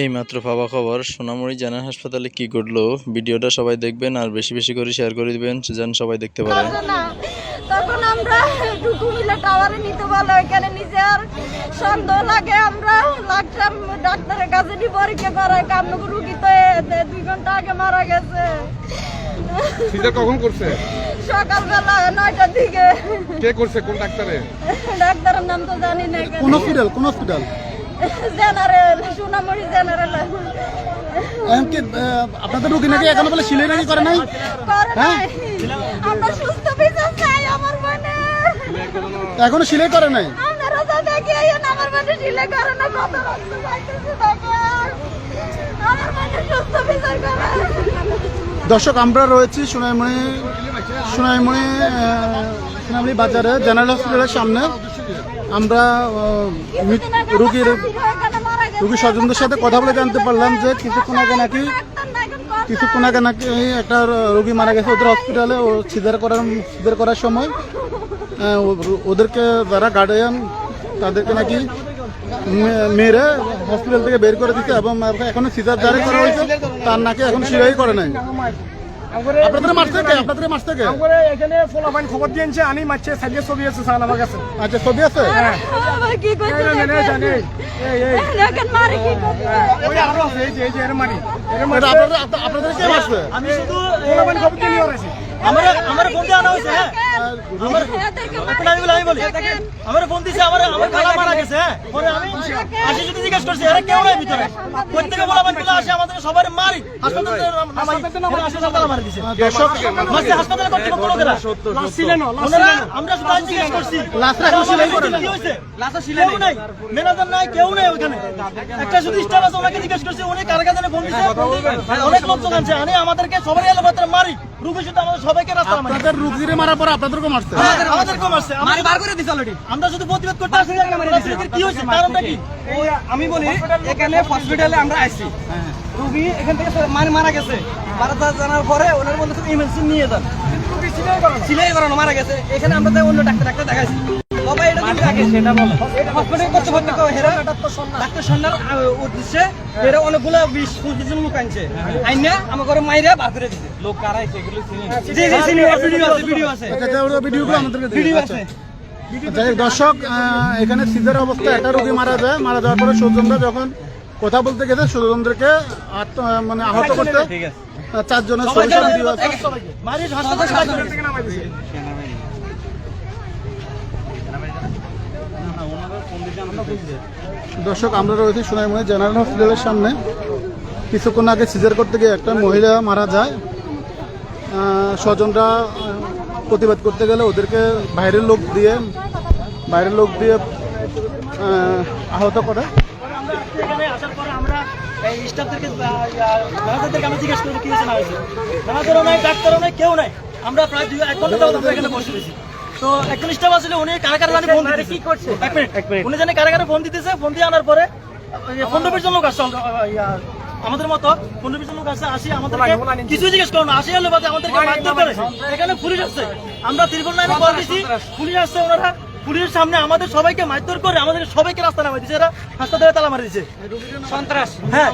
এইমাত্র পাওয়া খবর। সোনামুড়ি জেনারেল হাসপাতালে কি ঘটলো? ভিডিওটা সবাই দেখবেন আর বেশি বেশি করে শেয়ার করে দিবেন যেন সবাই দেখতে পারে। না তখন আমরা টুকু মিলে টাওয়ারে নিতে বলে ওইখানে নিজে আর সন্দেহ লাগে আমরা লাগতাম ডাক্তারের কাছে নিয়ে পরীক্ষা করায় কামনুক রুগী তো দুই ঘণ্টা আগে মারা গেছে। সিজার কখন করছে? সকালবেলা নয়টার দিকে। কে করছে কোন ডাক্তারে? ডাক্তারের নাম তো জানি না কোন হসপিটাল কোন হসপিটাল জেনারেল জেনারেল আপনাদের রোগী নাকি এখনও বলে সিলাই নাকি করে নাই? করে হ্যাঁ? আমরা সুস্থ বিচার চাই আমার মনে এখনও সিলাই করে নাই? আপনারা তো দেখে আইন আমার মনে ঢিলে করে না কত রক্ত পাইতেছে আমার মনে সুস্থ বিচার করে। দর্শক আমরা রয়েছি সোনাইমণি সোনাইমণি সোনাইমণি বাজারে জেনারেল হসপিটালের সামনে। আমরা রুগীর রোগীর স্বজনদের সাথে কথা বলে জানতে পারলাম যে কিছুক্ষণ আগে নাকি কিছুক্ষণ আগে নাকি একটা রোগী মারা গেছে ওদের হসপিটালে, ও সিজার করার সিজার করার সময় ওদেরকে যারা গার্ডিয়ান তাদেরকে নাকি মেরে হসপিটাল থেকে বের করে দিতে এবং এখনও সিজার জারি করা হয়েছে, তার নাকি এখন সিলাই করে নাই। আপনাদের মারছে কে? আপনাদের মারছে কে? করে এখানে ফলাফাইন খবর দিয়েছে আনি মারছে সাইডে ছবি আছে স্যার আমার কাছে। আচ্ছা ছবি আছে? আমার কি করছে এই, এই, এই, এই, এই, এই, এই। দেখেন মারে কি করছে? ওই আরও এই যে এই যে এর মারি। এর মারি আপনাদের আপনাদের কে মারছে? আমি শুধু খবর দিয়ে নিয়ে আসি। আমার আমার ফোন আনা হয়েছে হ্যাঁ? আমি বলি বলি। আমার ফোন দিছে আমার আমার খালা মারা গেছে হ্যাঁ? পরে আমি আসি যদি জিজ্ঞেস করছি আরে কেউ নাই ভিতরে? প্রত্যেকে বলা বান আসে আমাদের সবার মারি। হাসপাতালে হাসপাতালে মারি দিছে। মাসে হাসপাতালে কর্তৃপক্ষ লোকেরা? আমরা শুধু আজ জিজ্ঞেস করছি। লাস্টে এখন সিলাই করে না। কি হয়েছে নাই। ম্যানেজার নাই কেউ নাই ওখানে। একটা শুধু স্টাফ আছে ওনাকে জিজ্ঞেস করছি উনি কার কাছে ফোন দিছে? অনেক লোক জানছে আমি আমাদেরকে সবাই এলো মারি। রুগী শুধু আমাদের সবাইকে রাস্তা মারি আপনাদের মারার পর আপনাদেরকে মারছে আমাদের কম আমরা বার করে দিছি অলরেডি আমরা শুধু প্রতিবাদ করতে আসছি কি হয়েছে কারণটা কি? আমি বলি এখানে হসপিটালে আমরা আইছি। রুগী এখান থেকে মানে মারা গেছে। মারা জানার পরে ওনার মধ্যে ইমার্জেন্সি নিয়ে যান। সিলাই করানো। মারা গেছে। এখানে আমরা তাই অন্য ডাক্তার ডাক্তার দেখাইছি। অনেকগুলো বিশ পঁচিশ জন লোক আনছে। আইনা আমার ঘরে মাইরা বার করে লোক সেগুলো ভিডিও আছে ভিডিও আছে। আচ্ছা, আচ্ছা। যাই দর্শক আহ, এখানে সিজার অবস্থা একটা রোগী মারা যায় মারা যাওয়ার পরে স্বজনরা যখন কথা বলতে গেছে স্বজনদেরকে আত্ম- মানে আহত করতে আহ, চারজনের ছবি ভিডিও আছে মারি হাসপাতালে থেকে নামাই দিছে দর্শক, আমরা রয়েছি সোনাইমুড়ি জেনারেল হসপিটালের সামনে। কিছুক্ষণ আগে সিজার করতে গিয়ে একটা মহিলা মারা যায়। স্বজনরা প্রতিবাদ করতে গেলে ওদেরকে বাইরের লোক দিয়ে, বাইরের লোক দিয়ে আহত করে। আমরা প্রায় দুই এক ঘণ্টা বসে রয়েছি। তো আসলে উনি কারা কারা জানি ফোন দিতেছে। কি করছে? এক মিনিট উনি জানি কারা কারা ফোন দিতেছে ফোন দিয়ে আনার পরে ওই পনেরো বিশ জন লোক আসছে আমাদের মতো পনেরো বিশ জন লোক আসছে আসি আমাদেরকে কিছু জিজ্ঞেস করো না আসি হলে বাদে আমাদেরকে মারধর করে। এখানে পুলিশ আসছে। আমরা ত্রিপুর লাইনে কল দিছি পুলিশ আসছে ওনারা। পুলিশের সামনে আমাদের সবাইকে মারধর করে আমাদের সবাইকে রাস্তা নামাই দিছে এরা হাসপাতালে তালা মারি দিছে। সন্ত্রাস। হ্যাঁ